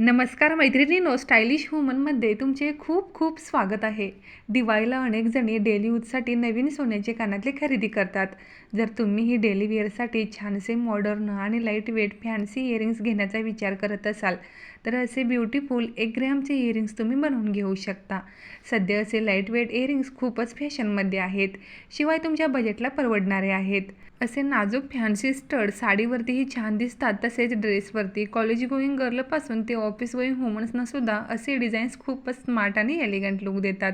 नमस्कार मैत्रिणीनो स्टायलिश वुमनमध्ये तुमचे खूप खूप स्वागत आहे. दिवाळीला अनेक जणी डेली यूजसाठी नवीन सोन्याचे कानातले खरेदी करतात. जर तुम्ही ही डेली वेअरसाठी छानसे मॉडर्न आणि लाइट वेट फॅन्सी इयरिंग्स घेण्याचा विचार करत असाल तर असे ब्युटिफुल एक ग्रॅमचे इयरिंग्स तुम्ही बनवून घेऊ शकता. सध्या असे लाइट वेट इयरिंग्स खूपच फॅशनमध्ये आहेत शिवाय तुमच्या बजेटला परवडणारे आहेत. असे नाजूक फॅन्सी स्टड साडीवरतीही छान दिसतात तसेच ड्रेसवरती कॉलेज गोईंग गर्लपासून ते ऑफिस गोईंग असे डिझाईन्स खूपच स्मार्ट आणि एलिगंट लुक देतात.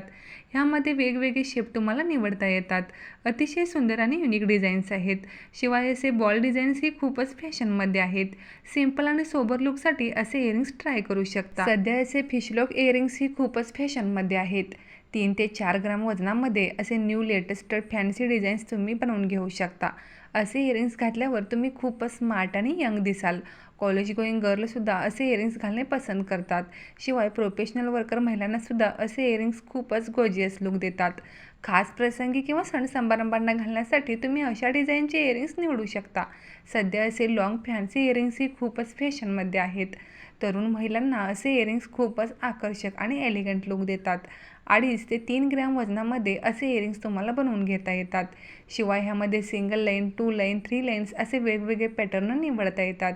ह्यामध्ये वेगवेगळे शेप तुम्हाला निवडता येतात. अतिशय सुंदर आणि युनिक डिझाईन्स आहेत. शिवाय असे बॉल डिझाईन्स ही खूपच फॅशनमध्ये आहेत. सिंपल आणि सोबर लुकसाठी असे इयरिंग्स ट्राय करू शकता. सध्या असे फिशलॉक इयरिंग्स ही खूपच फॅशनमध्ये आहेत. तीन ते चार ग्राम वजनामध्ये असे न्यू लेटेस्ट फॅन्सी डिझाईन्स तुम्ही बनवून घेऊ शकता. असे इयरिंग्स घातल्यावर तुम्ही खूपच स्मार्ट आणि यंग दिसाल. कॉलेज गोईंग गर्लसुद्धा असे इयरिंग्स घालणे पसंत करतात. शिवाय प्रोफेशनल वर्कर महिलांनासुद्धा असे इयरिंग्स खूपच गोजियस लुक देतात. खास प्रसंगी किंवा सण समारंभांना घालण्यासाठी तुम्ही अशा डिझाईनचे इयरिंग्स निवडू शकता. सध्या असे लाँग फॅन्सी इयरिंग्स ही खूपच फॅशनमध्ये आहेत. तरुण महिलांना असे इयरिंग्स खूपच आकर्षक आणि एलिगंट लुक देतात. अडीच ते तीन ग्रॅम वजनामध्ये असे इयरिंग्स तुम्हाला बनवून घेता येतात. शिवाय ह्यामध्ये single line two line three lines असे वेगवेगळे पॅटर्न निवडता येतात.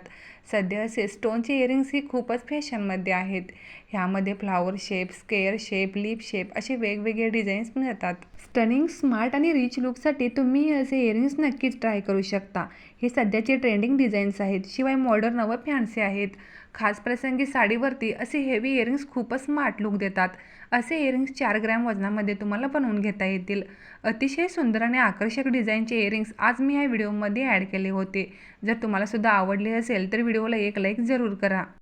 सध्या असे स्टोनचे इयरिंग्स ही खूपच फॅशनमध्ये आहेत. ह्यामध्ये flower shape square shape lip shape असे वेगवेगळे डिझाईन्स मिळतात. स्टनिंग स्मार्ट आणि रिच लुकसाठी तुम्ही असे इयरिंग्स नक्कीच ट्राय करू शकता. हे सध्याचे ट्रेंडिंग डिझाईन्स आहेत. शिवाय मॉडर्न व फॅन्सी आहेत. खास प्रसंगी साडीवरती असे हेवी इयरिंग्स खूपच स्मार्ट लुक देतात. असे इयरिंग्स चार ग्रॅम वजनामध्ये तुम्हाला बनवून घेता येतील. अतिशय सुंदर आणि आकर्षक डिझाईनचे इयरिंग्स आज मी या व्हिडिओमध्ये ॲड केले होते. जर तुम्हाला सुद्धा आवडले असेल तर व्हिडिओला एक लाईक जरूर करा.